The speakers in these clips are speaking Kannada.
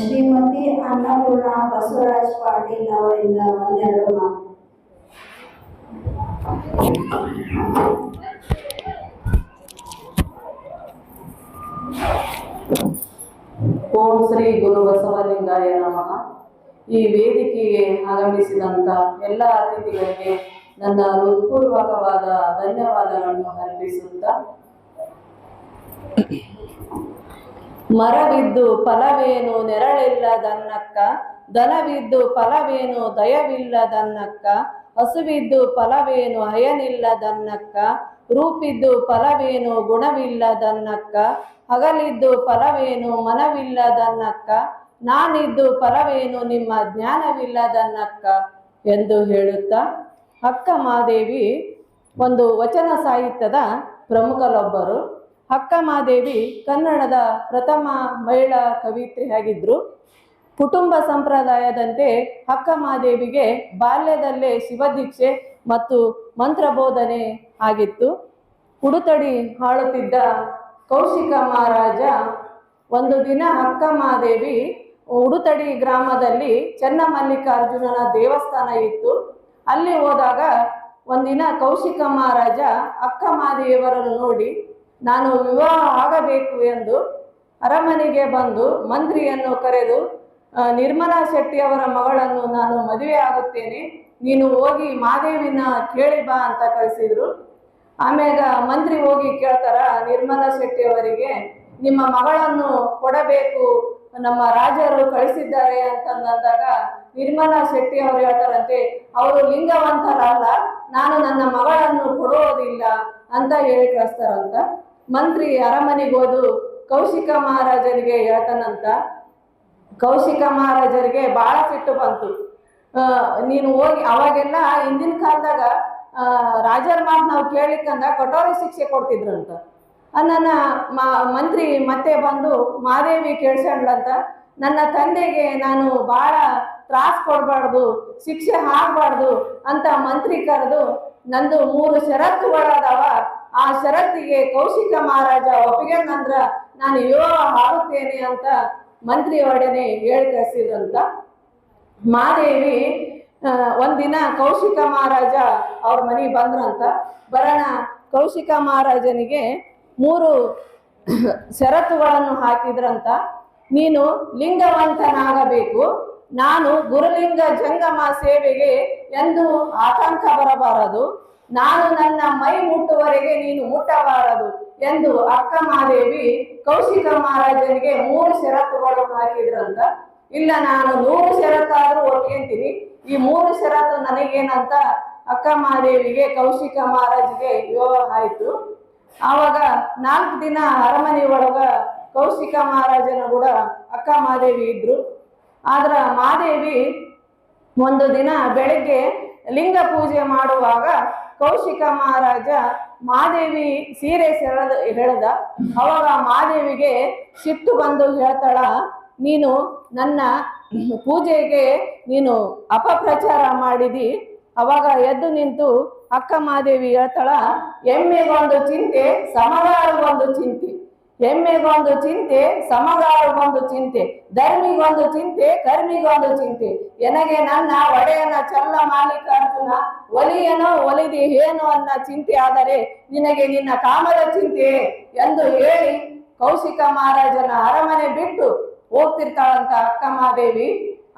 ಶ್ರೀಮತಿ ಅನ್ನಪೂರ್ಣ ಬಸವರಾಜ್ ಪಾಟೀಲ್ ಅವರಿಂದ ಒಂದೆರಡು ಮಾತು. ಓಂ ಶ್ರೀ ಗುರು ಬಸವಲಿಂಗಾಯ ನಮಃ. ಈ ವೇದಿಕೆಗೆ ಆಗಮಿಸಿದಂತ ಎಲ್ಲ ಅತಿಥಿಗಳಿಗೆ ನನ್ನ ಹೃತ್ಪೂರ್ವಕವಾದ ಧನ್ಯವಾದಗಳನ್ನು ಅರ್ಪಿಸುತ್ತಾ ಮರವಿದ್ದು ಫಲವೇನು ನೆರಳಿಲ್ಲದನ್ನಕ್ಕ? ದನವಿದ್ದು ಫಲವೇನು ದಯವಿಲ್ಲದನ್ನಕ್ಕ? ಹಸುವಿದ್ದು ಫಲವೇನು ಅಯನಿಲ್ಲದನ್ನಕ್ಕ ರೂಪಿದ್ದು ಫಲವೇನು ಗುಣವಿಲ್ಲದನ್ನಕ್ಕ? ಹಗಲಿದ್ದು ಫಲವೇನು ಮನವಿಲ್ಲದನ್ನಕ್ಕ? ನಾನಿದ್ದು ಫಲವೇನು ನಿಮ್ಮ ಜ್ಞಾನವಿಲ್ಲದನ್ನಕ್ಕ? ಎಂದು ಹೇಳುತ್ತಾ ಅಕ್ಕ ಮಾದೇವಿ ಒಂದು ವಚನ ಸಾಹಿತ್ಯದ ಪ್ರಮುಖರೊಬ್ಬರು. ಅಕ್ಕ ಮಾದೇವಿ ಕನ್ನಡದ ಪ್ರಥಮ ಮಹಿಳಾ ಕವಿತ್ರಿಯಾಗಿದ್ದರು ಕುಟುಂಬ ಸಂಪ್ರದಾಯದಂತೆ ಹಕ್ಕಮಾದೇವಿಗೆ ಬಾಲ್ಯದಲ್ಲೇ ಶಿವದೀಕ್ಷೆ ಮತ್ತು ಮಂತ್ರಬೋಧನೆ ಆಗಿತ್ತು. ಉಡುತಡಿ ಆಳುತ್ತಿದ್ದ ಕೌಶಿಕ ಮಹಾರಾಜ ಒಂದು ದಿನ ಹಕ್ಕಮಾದೇವಿ ಉಡುತಡಿ ಗ್ರಾಮದಲ್ಲಿ ಚೆನ್ನಮಲ್ಲಿಕಾರ್ಜುನನ ದೇವಸ್ಥಾನ ಇತ್ತು. ಅಲ್ಲಿ ಹೋದಾಗ ಒಂದಿನ ಕೌಶಿಕ ಮಹಾರಾಜ ಅಕ್ಕಮಾದೇವರನ್ನು ನೋಡಿ ನಾನು ವಿವಾಹ ಆಗಬೇಕು ಎಂದು ಅರಮನೆಗೆ ಬಂದು ಮಂತ್ರಿಯನ್ನು ಕರೆದು ನಿರ್ಮಲಾ ಶೆಟ್ಟಿಯವರ ಮಗಳನ್ನು ನಾನು ಮದುವೆ ಆಗುತ್ತೇನೆ, ನೀನು ಹೋಗಿ ಮಾದೇವಿನ ಕೇಳಿ ಬಾ ಅಂತ ಕಳಿಸಿದ್ರು ಆಮೇಲೆ ಮಂತ್ರಿ ಹೋಗಿ ಕೇಳ್ತಾರ, ನಿರ್ಮಲಾ ಶೆಟ್ಟಿ ಅವರಿಗೆ ನಿಮ್ಮ ಮಗಳನ್ನು ಕೊಡಬೇಕು, ನಮ್ಮ ರಾಜರು ಕಳಿಸಿದ್ದಾರೆ ಅಂತಂದಾಗ ನಿರ್ಮಲಾ ಶೆಟ್ಟಿ ಅವರು ಹೇಳ್ತಾರಂತೆ, ಅವರು ಲಿಂಗವಂತರಲ್ಲ, ನಾನು ನನ್ನ ಮಗಳನ್ನು ಕೊಡುವುದಿಲ್ಲ ಅಂತ ಹೇಳಿ ಕಳಿಸ್ತಾರಂತ. ಮಂತ್ರಿ ಅರಮನೆಗೆ ಹೋದು ಕೌಶಿಕ ಮಹಾರಾಜರಿಗೆ ಹೇಳ್ತಾನಂತ. ಕೌಶಿಕ ಮಹಾರಾಜರಿಗೆ ಬಹಳ ಸಿಟ್ಟು ಬಂತು. ನೀನು ಹೋಗಿ ಅವಾಗೆಲ್ಲ ಹಿಂದಿನ ಕಾಲದಾಗ ರಾಜರ ಮಾತು ನಾವು ಕೇಳಿಕಂದ ಕಠೋರ ಶಿಕ್ಷೆ ಕೊಡ್ತಿದ್ರಂತ. ಅಂತ ನನ್ನ ಮಂತ್ರಿ ಮತ್ತೆ ಬಂದು ಮಾದೇವಿ ಕೇಳ್ಸಂಡ್ಲಂತ ನನ್ನ ತಂದೆಗೆ ನಾನು ಬಹಳ ತ್ರಾಸ್ ಕೊಡಬಾರ್ದು, ಶಿಕ್ಷೆ ಆಗ್ಬಾರ್ದು ಅಂತ ಮಂತ್ರಿ ಕರೆದು, ನಂದು ಮೂರು ಷರತ್ತುಗಳದಾವ ಆ ಷರತ್ತಿಗೆ ಕೌಶಿಕ ಮಹಾರಾಜ ಒಪ್ಪಿಗೆ ನಂತರ ನಾನು ವಿವಾಹ ಆಗುತ್ತೇನೆ ಅಂತ ಮಂತ್ರಿ ಒಡನೆ ಹೇಳಿ ಮಾದೇವಿ ಒಂದು ಒಂದಿನ ಕೌಶಿಕ ಮಹಾರಾಜ ಅವ್ರ ಮನೆಗೆ ಬಂದ್ರಂತ. ಬರೋಣ, ಕೌಶಿಕ ಮಹಾರಾಜನಿಗೆ ಮೂರು ಷರತ್ತುಗಳನ್ನು ಹಾಕಿದ್ರಂತ. ನೀನು ಲಿಂಗವಂತನಾಗಬೇಕು. ನಾನು ಗುರುಲಿಂಗ ಜಂಗಮ ಸೇವೆಗೆ ಎಂದು ಆತಂಕ ಬರಬಾರದು. ನಾನು ನನ್ನ ಮೈ ಮುಟ್ಟುವರೆಗೆ ನೀನು ಮುಟ್ಟಬಾರದು ಎಂದು ಅಕ್ಕ ಮಾದೇವಿ ಕೌಶಿಕ ಮಹಾರಾಜನಿಗೆ ಮೂರು ಷರತ್ತುಗಳನ್ನು ಹಾಕಿದ್ರಂತ. ಇಲ್ಲ, ನಾನು ನೂರು ಷರತ್ತಾದ್ರೂ ಒಪ್ಕೊಂತೀನಿ ಈ ಮೂರು ಷರತ್ತು ನನಗೇನಂತ ಅಕ್ಕ ಮಹಾದೇವಿಗೆ ಕೌಶಿಕ ಮಹಾರಾಜ್ಗೆ ವಿವಾಹ ಆಯ್ತು ಆವಾಗ ನಾಲ್ಕು ದಿನ ಅರಮನೆ ಒಳಗ ಕೌಶಿಕ ಮಹಾರಾಜನ ಕೂಡ ಅಕ್ಕ ಮಹಾದೇವಿ ಇದ್ರು. ಆದ್ರ ಮಹಾದೇವಿ ಒಂದು ದಿನ ಬೆಳಗ್ಗೆ ಲಿಂಗ ಪೂಜೆ ಮಾಡುವಾಗ ಕೌಶಿಕ ಮಹಾರಾಜ ಮಾದೇವಿ ಸೀರೆ ಸೆಳೆದ ಹೇಳದ ಅವಾಗ ಮಾದೇವಿಗೆ ಸಿಟ್ಟು ಬಂದು ಹೇಳ್ತಾಳ, ನೀನು ನನ್ನ ಪೂಜೆಗೆ ನೀನು ಅಪಪ್ರಚಾರ ಮಾಡಿದಿ. ಅವಾಗ ಎದ್ದು ನಿಂತು ಅಕ್ಕ ಮಾದೇವಿ ಹೇಳ್ತಾಳ ಎಮ್ಮೆಗೊಂದು ಚಿಂತೆ ಸಮಗಾರಗೊಂದು ಚಿಂತೆ. ಎಮ್ಮೆಗೊಂದು ಚಿಂತೆ ಸಮಗಾರಗೊಂದು ಚಿಂತೆ ಧರ್ಮಿಗೊಂದು ಚಿಂತೆ ಕರ್ಮಿಗೊಂದು ಚಿಂತೆ. ಎನಗೆ ನನ್ನ ಒಡೆಯನ ಚಲ್ಲ ಮಾಲೀಕಾರ್ಜುನ, ಒಲಿಯನೋ ಒಲಿದಿ ಏನು ಅನ್ನ ಚಿಂತೆ ಆದರೆ ನಿನಗೆ ನಿನ್ನ ಕಾಮದ ಚಿಂತೆ ಎಂದು ಹೇಳಿ ಕೌಶಿಕ ಮಹಾರಾಜನ ಅರಮನೆ ಬಿಟ್ಟು ಹೋಗ್ತಿರ್ತಾಳಂತ ಅಕ್ಕ ಮಹಾದೇವಿ.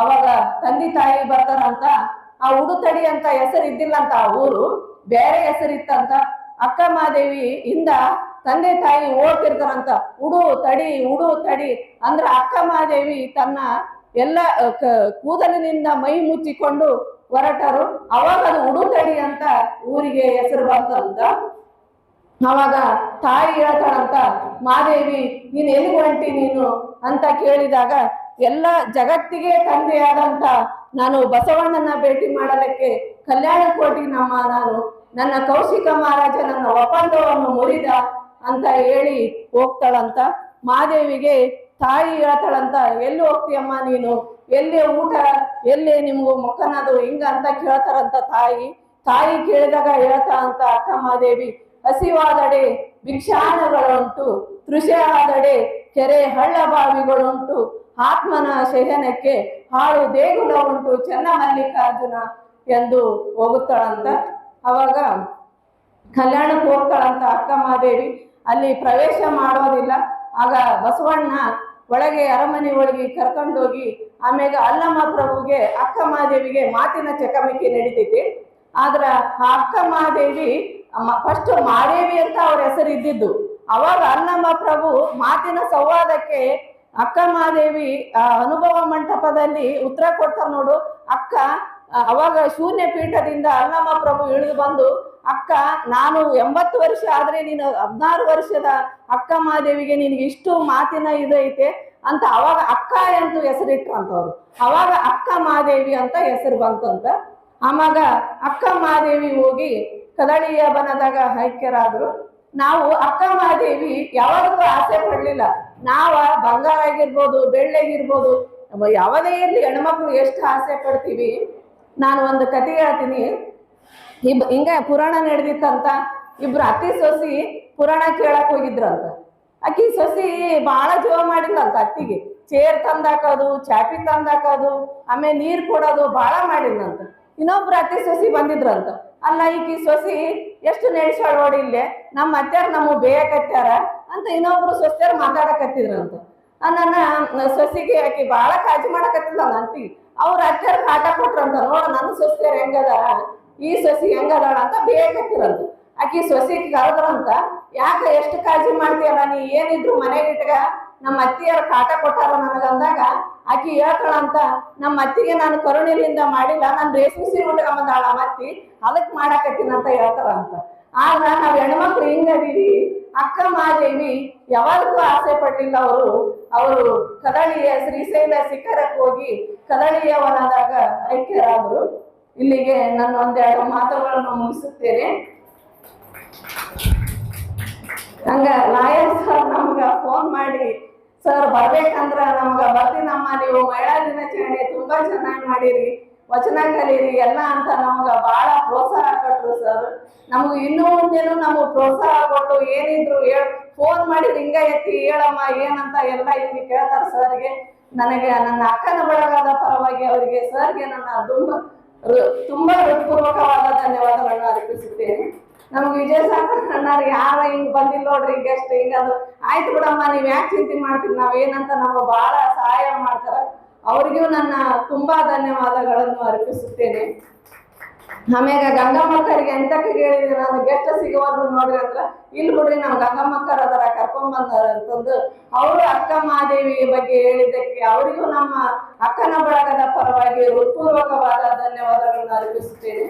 ಅವಾಗ ತಂದೆ ತಾಯಿ ಬರ್ತಾರಂತ, ಆ ಉಡುತಡಿ ಅಂತ ಹೆಸರು ಇದ್ದಿಲ್ಲಂತ ಆ ಊರು, ಬೇರೆ ಹೆಸರಿತ್ತಂತ ಅಕ್ಕ ಮಹಾದೇವಿ ಇಂದ ತಂದೆ ತಾಯಿ ಓಡ್ತಿರ್ತಾರಂತ, ಉಡು, ತಡಿ ಉಡು, ತಡಿ. ಅಂದ್ರೆ ಅಕ್ಕ ಮಹಾದೇವಿ ತನ್ನ ಎಲ್ಲ ಕೂದಲಿನಿಂದ ಮೈ ಮುಚ್ಚಿಕೊಂಡು ಹೊರಟರು. ಅವಾಗ ಅದು ಉಡು, ತಡಿ ಅಂತ ಊರಿಗೆ ಹೆಸರು ಬಂತಂತ. ಅವಾಗ ತಾಯಿ ಹೇಳ್ತಾಳಂತ ಮಾದೇವಿ ನೀನು ಎಲ್ಲಿ ಹೊಂಟಿ ನೀನು? ಅಂತ ಕೇಳಿದಾಗ, ಎಲ್ಲ ಜಗತ್ತಿಗೆ ತಂದೆಯಾದಂತ ನಾನು ಬಸವಣ್ಣನ ಭೇಟಿ ಮಾಡಲಿಕ್ಕೆ ಕಲ್ಯಾಣ ಕೋಟಿ ನಮ್ಮ ನಾನು. ನನ್ನ ಕೌಶಿಕ ಮಹಾರಾಜ ನನ್ನ ಒಪ್ಪಂದವನ್ನು ಮುರಿದ ಅಂತ ಹೇಳಿ ಹೋಗ್ತಾಳಂತ. ಮಾದೇವಿಗೆ ತಾಯಿ ಹೇಳ್ತಾಳಂತ, ಎಲ್ಲಿ ಹೋಗ್ತೀಯಮ್ಮ ನೀನು? ಎಲ್ಲಿ ಊಟ? ಎಲ್ಲಿ ನಿಮ್ಗೂ ಮುಖನದು ಹಿಂಗ ಅಂತ ಕೇಳ್ತಾರಂತ ತಾಯಿ. ತಾಯಿ ಕೇಳಿದಾಗ ಹೇಳ್ತಾ ಅಂತ ಅಕ್ಕ ಮಾದೇವಿ, ಹಸಿವಾದಡೆ ಭಿಕ್ಷಾನಗಳುಂಟು ತೃಷೆ ಆದಡೆ ಕೆರೆ ಹಳ್ಳ ಬಾವಿಗಳುಂಟು, ಆತ್ಮನ ಶಯನಕ್ಕೆ ಹಾಳು ದೇಗುಲ ಉಂಟು ಚೆನ್ನ ಮಲ್ಲಿಕಾರ್ಜುನ ಎಂದು ಹೋಗುತ್ತಾಳಂತ. ಅವಾಗ ಕಲ್ಯಾಣಕ್ಕೆ ಹೋಗ್ತಾಳಂತ ಅಕ್ಕ ಮಾದೇವಿ ಅಲ್ಲಿ ಪ್ರವೇಶ ಮಾಡೋದಿಲ್ಲ. ಆಗ ಬಸವಣ್ಣ ಒಳಗೆ ಅರಮನೆ ಒಳಗೆ ಕರ್ಕೊಂಡೋಗಿ ಆಮೇಲೆ ಅಲ್ಲಮ್ಮ ಪ್ರಭುಗೆ ಅಕ್ಕ ಮಾದೇವಿಗೆ ಮಾತಿನ ಚಕಮಕಿ ನಡೀತೈತಿ. ಆದ್ರ ಆ ಅಕ್ಕ ಮಹಾದೇವಿ ಫಸ್ಟ್ ಮಾದೇವಿ ಅಂತ ಅವ್ರ ಹೆಸರು ಇದ್ದಿದ್ದು. ಅವಾಗ ಅಲ್ಲಮ್ಮ ಪ್ರಭು ಮಾತಿನ ಸಂವಾದಕ್ಕೆ ಅಕ್ಕ ಮಾದೇವಿ ಅನುಭವ ಮಂಟಪದಲ್ಲಿ ಉತ್ತರ ಕೊಡ್ತಾರ ನೋಡು. ಅಕ್ಕ ಅವಾಗ ಶೂನ್ಯ ಪೀಠದಿಂದ ಅಲ್ಲಮ್ಮ ಪ್ರಭು ಇಳಿದು ಬಂದು, ಅಕ್ಕ, ನಾನು ಎಂಬತ್ತು ವರ್ಷ ಆದ್ರೆ ನೀನು ಹದಿನಾರು ವರ್ಷದ ಅಕ್ಕ ಮಹಾದೇವಿಗೆ ನಿನಗೆ ಇಷ್ಟು ಮಾತಿನ ಇದೈತೆ ಅಂತ ಅವಾಗ ಅಕ್ಕ ಎಂದು ಹೆಸರಿಟ್ರಂತವ್ರು. ಅವಾಗ ಅಕ್ಕ ಮಹಾದೇವಿ ಅಂತ ಹೆಸರು ಬಂತಂತ. ಆವಾಗ ಅಕ್ಕ ಮಹಾದೇವಿ ಹೋಗಿ ಕದಳಿಯ ಬನದಾಗ ಹೈಕ್ಯರಾದ್ರು. ನಾವು ಅಕ್ಕ ಮಹಾದೇವಿ ಯಾವಾಗಲೂ ಆಸೆ ಪಡ್ಲಿಲ್ಲ. ನಾವ ಬಂಗಾರ ಆಗಿರ್ಬೋದು ಬೆಳ್ಳೆಗಿರ್ಬೋದು ಯಾವುದೇ ಇರಲಿ ಹೆಣ್ಮಕ್ಳು ಎಷ್ಟು ಆಸೆ ಪಡ್ತೀವಿ ನಾನು ಒಂದು ಕತೆ ಹೇಳ್ತೀನಿ. ಇಬ್ ಹಿಂಗ ಪುರಾಣ ನಡೆದಿತ್ತಂತ ಇಬ್ರು ಅತ್ತಿ ಸೊಸಿ ಪುರಾಣ ಕೇಳಕ್ ಹೋಗಿದ್ರಂತ. ಅಕ್ಕಿ ಸೊಸಿ ಬಹಳ ಜೀವ ಮಾಡಿದ್ಲಂತ ಅತ್ತಿಗೆ. ಚೇರ್ ತಂದಾಕೋದು, ಚಾಪಿ ತಂದಾಕೋದು, ಆಮೇಲೆ ನೀರ್ ಕೊಡೋದು ಬಹಳ ಮಾಡಿದ್ನಂತ ಇನ್ನೊಬ್ರು ಅತ್ತಿ ಸೊಸಿ ಬಂದಿದ್ರಂತ. ಅಲ್ಲ, ಈಕಿ ಸೊಸಿ ಎಷ್ಟು ನೆಡ್ಸಾಳ ನೋಡಿ ಇಲ್ಲೇ? ನಮ್ಮ ಅತ್ಯಾರ ನಮ್ಮ ಬೇಯಕತ್ಯಾರ? ಅಂತ ಇನ್ನೊಬ್ರು ಸೊಸ್ತ್ಯಾರ ಮಾತಾಡಕತ್ತಿದ್ರಂತ. ಅಂತ ನನ್ನ ಸೊಸಿಗೆ ಆಕಿ ಬಹಳ ಕಾಜಿ ಮಾಡಕತ್ತಿಲ್ಲ ನನ್ನ ಅಂತಿ ಅವ್ರ ಅಕ್ಕರ ಕಾಟ ಕೊಟ್ರಂತ ನೋಡ ನನ್ನ ಸೊಸಿಯರ್ ಹೆಂಗದ? ಈ ಸೊಸಿ ಹೆಂಗದಾಳ ಅಂತ ಬೇಯಕತ್ತಿರಂತ ಆಕಿ ಸೊಸಿಗೆ ಕರೆದ್ರಂತ ಯಾಕ ಎಷ್ಟು ಕಾಳಜಿ ಮಾಡ್ತೀಯಲ್ಲ ನೀ? ಏನಿದ್ರು ಮನೆಗೆ ಇಟ್ಟಗ ನಮ್ಮ ಅತ್ತಿಯರ ಕಾಟ ಕೊಟ್ಟಾರ ನನಗಂದಾಗ ಆಕಿ ಹೇಳ್ತಾಳಂತ ನಮ್ಮ ಅತ್ತಿಗೆ ನಾನು ಕರುಣಿನಿಂದ ಮಾಡಿಲ್ಲ, ನಾನು ರೇಷ್ಮೆ ಸೀರೆ ಉಟ್ಕೊಂಬಂದಾಳ ಮತ್ತಿ ಅದಕ್ಕೆ ಮಾಡಾಕತ್ತೀನಂತ ಹೇಳ್ತಾರಂತ ಆಗ ನಾವು ಹೆಣ್ಮಕ್ಳು ಹಿಂಗದೀವಿ ಅಕ್ಕ ಮಾದೇವಿ ಯಾವಾಗಲೂ ಆಸೆ ಪಟ್ಟಿಲ್ಲ ಅವರು. ಅವರು ಕದಳಿಯ ಶ್ರೀಶೈಲ ಶಿಖರಕ್ಕೆ ಹೋಗಿ ಕದಳಿಯ ವನದಾಗ ಐಕ್ಯರಾದರು. ಇಲ್ಲಿಗೆ ನನ್ನ ಒಂದೆರಡು ಮಾತುಗಳನ್ನು ಮುಗಿಸುತ್ತೇನೆ. ಹಂಗ ಲಾಯರ್ ಸರ್ ನಮ್ಗ ಫೋನ್ ಮಾಡಿ ಸರ್ ಬರ್ಬೇಕಂದ್ರ ನಮ್ಗ ಬರ್ತೀನಮ್ಮ, ನೀವು ಮಹಿಳಾ ದಿನಾಚರಣೆ ತುಂಬಾ ಚೆನ್ನಾಗಿ ಮಾಡಿರಿ, ವಚನ ಕಲೀರಿ, ಎಲ್ಲ ಅಂತ ನಮ್ಗ ಬಹಳ ಪ್ರೋತ್ಸಾಹ ಕೊಟ್ರು ಸರ್ ನಮ್ಗೆ ಇನ್ನೂ ಮುಂದೇನು ನಮಗ್ ಪ್ರೋತ್ಸಾಹ ಕೊಟ್ಟು ಏನಿದ್ರು ಹೇಳ್ ಫೋನ್ ಮಾಡಿ ಹಿಂಗ ಎತ್ತಿ ಹೇಳಮ್ಮ, ಏನಂತ ಎಲ್ಲ ಇಲ್ಲಿ ಕೇಳ್ತಾರ ಸರ್ಗೆ ನನಗೆ ನನ್ನ ಅಕ್ಕನ ಬಳಗದ ಪರವಾಗಿ ಅವರಿಗೆ ಸರ್ಗೆ ನನ್ನ ತುಂಬ ತುಂಬಾ ಹೃತ್ಪೂರ್ವಕವಾದ ಧನ್ಯವಾದಗಳನ್ನು ಅರ್ಪಿಸುತ್ತೇನೆ. ನಮ್ಗೆ ವಿಜಯ ಅಣ್ಣಾರು ಯಾರ ಹಿಂಗ್ ಬಂದಿಲ್ಲ ನೋಡ್ರಿ ಗೆಸ್ಟ್ ಹಿಂಗದು ಆಯ್ತು ಬಿಡಮ್ಮ, ನೀವ್ ಯಾಕೆ ಚಿಂತೆ ಮಾಡ್ತೀರಿ? ಏನಂತ ನಾವು ಬಹಳ ಸಹಾಯ ಮಾಡ್ತಾರ. ಅವ್ರಿಗೂ ನನ್ನ ತುಂಬಾ ಧನ್ಯವಾದಗಳನ್ನು ಅರ್ಪಿಸುತ್ತೇನೆ. ಆಮ್ಯಾಗ ಗಂಗಮ್ಮಕ್ಕರಿಗೆ ಎಂತಕ್ಕೆ ಹೇಳಿದ್ರೆ? ನಾನು ಗೆಸ್ಟ್ ಸಿಗುವಾದ್ರು ನೋಡ್ರಿ ಅಂದ್ರ ಇಲ್ಲಿ ಬಿಡ್ರಿ ನಮ್ ಗಂಗಮ್ಮಕ್ಕರ್ ಅದರ, ಕರ್ಕೊಂಡ್ ಬಂದಾರ ಅಂತಂದು ಅವರು ಅಕ್ಕ ಮಹಾದೇವಿ ಬಗ್ಗೆ ಹೇಳಿದ್ದಕ್ಕೆ ಅವರಿಗೂ ನಮ್ಮ ಅಕ್ಕನ ಬಳಗದ ಪರವಾಗಿ ಹೃತ್ಪೂರ್ವಕವಾದ ಧನ್ಯವಾದಗಳನ್ನು ಅರ್ಪಿಸುತ್ತೇನೆ.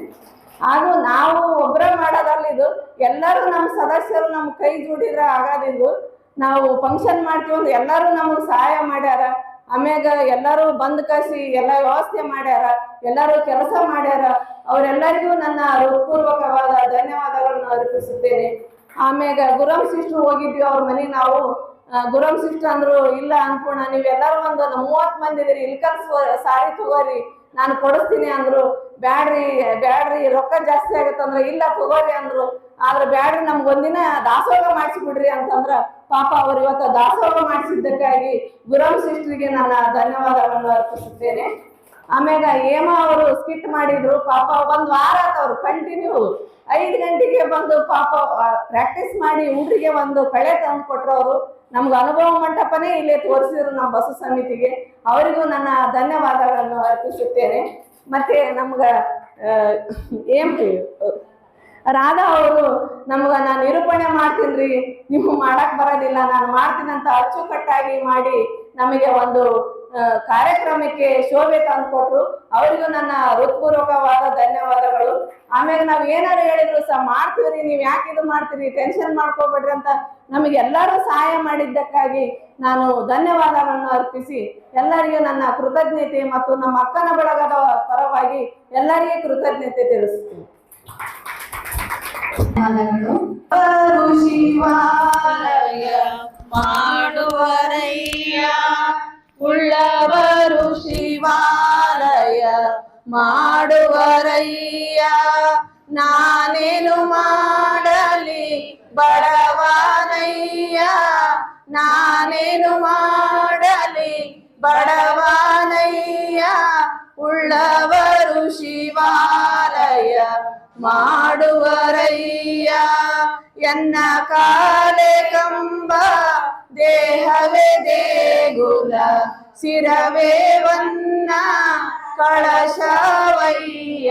ಹಾಗೂ ನಾವು ಒಬ್ಬರೇ ಮಾಡೋದಲ್ಲ ಇದು. ಎಲ್ಲರೂ ನಮ್ಮ ಸದಸ್ಯರು ನಮ್ಮ ಕೈ ಜೋಡಿದ್ರೆ ಆಗೋದಿದ್ದು ನಾವು ಫಂಕ್ಷನ್ ಮಾಡ್ತೀವಿ ಅಂದ್ರೆ ಎಲ್ಲರೂ ನಮಗೆ ಸಹಾಯ ಮಾಡ್ಯಾರ. ಆಮ್ಯಾಗ ಎಲ್ಲರೂ ಬಂದ್ ಕಾಸಿ ಎಲ್ಲ ವ್ಯವಸ್ಥೆ ಮಾಡ್ಯಾರ, ಎಲ್ಲರೂ ಕೆಲಸ ಮಾಡ್ಯಾರ, ಅವರೆಲ್ಲರಿಗೂ ನನ್ನ ಹೃತ್ಪೂರ್ವಕವಾದ ಧನ್ಯವಾದಗಳನ್ನು ಅರ್ಪಿಸುತ್ತೇನೆ. ಆಮ್ಯಾಗ ಗುರಂ ಸಿಸ್ಟರ್ ಹೋಗಿದ್ವಿ ಅವ್ರ ಮನೆ ನಾವು. ಗುರಂ ಸಿಸ್ಟರ್ ಅಂದ್ರು, ಇಲ್ಲ ಅನ್ಪೂರ್ಣ, ನೀವೆಲ್ಲರೂ ಒಂದು ಮೂವತ್ ಮಂದಿ ಇದೀರಿ ಇಲ್ಕಲ್ ಸಾರಿ ತಗೋರಿ, ನಾನು ಕೊಡಿಸ್ತೀನಿ ಅಂದ್ರು. ಬ್ಯಾಡ್ರಿ ಬ್ಯಾಡ್ರಿ, ರೊಕ್ಕ ಜಾಸ್ತಿ ಆಗತ್ತಂದ್ರ ಇಲ್ಲ ತಗೋರಿ ಅಂದ್ರು. ಆದ್ರೆ ಬ್ಯಾಡ್ರಿ, ನಮ್ಗೆ ಒಂದಿನ ದಾಸೋಹ ಮಾಡಿಸ್ಬಿಡ್ರಿ ಅಂತಂದ್ರ ಪಾಪ ಅವ್ರು ಇವತ್ತು ದಾಸೋಹ ಮಾಡಿಸಿದ್ದಕ್ಕಾಗಿ ಗುರಂ ಸಿಸ್ಟ್ರಿಗೆ ನಾನು ಧನ್ಯವಾದಗಳನ್ನು ಅರ್ಪಿಸುತ್ತೇನೆ. ಆಮೇಲೆ ಹೇಮ ಅವರು ಸ್ಕಿಟ್ ಮಾಡಿದ್ರು, ಪಾಪ ಒಂದ್ ವಾರ ಅವರು ಕಂಟಿನ್ಯೂ ಐದು ಗಂಟೆಗೆ ಬಂದು ಪಾಪ ಪ್ರಾಕ್ಟೀಸ್ ಮಾಡಿ ಹುಡುಗರಿಗೆ ಒಂದು ಕಳೆ ತಂದು ಕೊಟ್ರು ಅವರು. ನಮ್ಗೆ ಅನುಭವ ಮಂಟಪನೇ ಇಲ್ಲೇ ತೋರಿಸಿದ್ರು ನಮ್ಮ ಬಸ್ ಸಮಿತಿಗೆ. ಅವರಿಗೂ ನನ್ನ ಧನ್ಯವಾದಗಳನ್ನು ಅರ್ಪಿಸುತ್ತೇನೆ. ಮತ್ತೆ ನಮ್ಗೆ ಏಮ್ ರಾಧಾ ಅವರು, ನಮ್ಗ ನಾನು ನಿರೂಪಣೆ ಮಾಡ್ತೀನಿ ನೀವು ಮಾಡಕ್ ಬರೋದಿಲ್ಲ, ನಾನು ಮಾಡ್ತೀನಂತ ಅಚ್ಚುಕಟ್ಟಾಗಿ ಮಾಡಿ ನಮಗೆ ಒಂದು ಕಾರ್ಯಕ್ರಮಕ್ಕೆ ಶೋಭೆ ತಂದ್ಕೊಟ್ರು. ಅವರಿಗೂ ನನ್ನ ಹೃತ್ಪೂರ್ವಕವಾದ ಧನ್ಯವಾದಗಳು. ಆಮೇಲೆ ನಾವ್ ಏನಾರು ಹೇಳಿದ್ರು ಸಹ ಮಾಡ್ತೀವ್ರಿ, ನೀವ್ ಯಾಕೆ ಇದು ಮಾಡ್ತೀರಿ, ಟೆನ್ಷನ್ ಮಾಡ್ಕೋಬೇಡ್ರಿ ಅಂತ ನಮಗೆ ಎಲ್ಲರೂ ಸಹಾಯ ಮಾಡಿದ್ದಕ್ಕಾಗಿ ನಾನು ಧನ್ಯವಾದಗಳನ್ನು ಅರ್ಪಿಸಿ, ಎಲ್ಲರಿಗೂ ನನ್ನ ಕೃತಜ್ಞತೆ ಮತ್ತು ನಮ್ಮ ಅಕ್ಕನ ಬಳಗದ ಪರವಾಗಿ ಎಲ್ಲರಿಗೂ ಕೃತಜ್ಞತೆ ತಿಳಿಸ್ತೀನಿ. ಶಿವಾಲಯ ಮಾಡುವರಯ್ಯ. ಉಳ್ಳವರು ಶಿವಾಲಯ ಮಾಡುವರಯ್ಯ. ನಾನೇನು ಮಾಡಲಿ ಬಡವನಯ್ಯ. ನಾನೇನು ಮಾಡಲಿ ಬಡವನಯ್ಯ ಕಾಲೆ ಕಂಬ ದೇಹವೇ ದೇಗುಲ ಸಿರವೇ ವನ್ನ, ಕಳಶವಯ್ಯ,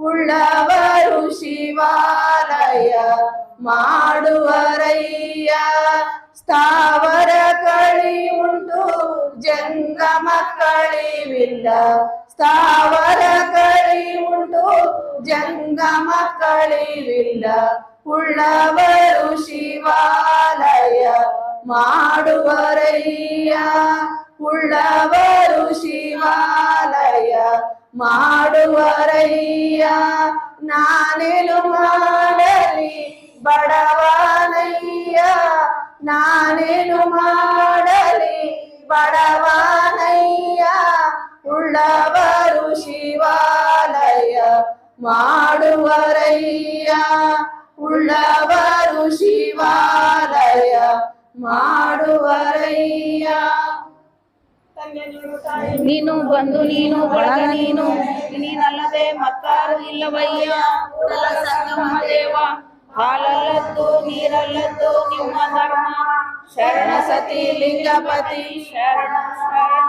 ಉಳ್ಳವರು ಶಿವಾಲಯ, ಮಾಡುವರಯ್ಯ. ಸ್ಥಾವರ ಕಳಿ ಉಂಟು ಜಂಗಮ ಕಳಿವಿಲ್ಲ ಸ್ಥಾವರ ಕಳಿ ಉಂಟು ಜಂಗಮ ಕಳಿವಿಲ್ಲ ಉಳ್ಳವರು ಶಿವಾಲಯ ಮಾಡುವರಯ್ಯ ಉಳ್ಳವರು ಶಿವಾಲಯ ಮಾಡುವರಯ್ಯ ನಾನೇನು ಮಾಡಲಿ ಬಡವನಯ್ಯ ನಾನೇನು ಮಾಡಲಿ ಬಡವನಯ್ಯ ಉಳ್ಳವರು ಶಿವಾಲಯ ಮಾಡುವರಯ್ಯ ಉಳ್ಳವರು ಶಿವಾಲಯ ಮಾಡುವರಯ್ಯ. ನೀನು ಬಂದು, ನೀನು ಬಳಗ, ನೀನು ನೀನಲ್ಲದೆ ಮತ್ತಾರು ಇಲ್ಲವಯ್ಯ. ಸಂಗಮ ಹಾಲಲ್ಲದ್ದು, ನೀರಲ್ಲದ್ದು ನಿಮ್ಮ ಧರ್ಮ. ಶರಣ ಸತಿ ಲಿಂಗಪತಿ, ಶರಣ ಶರಣ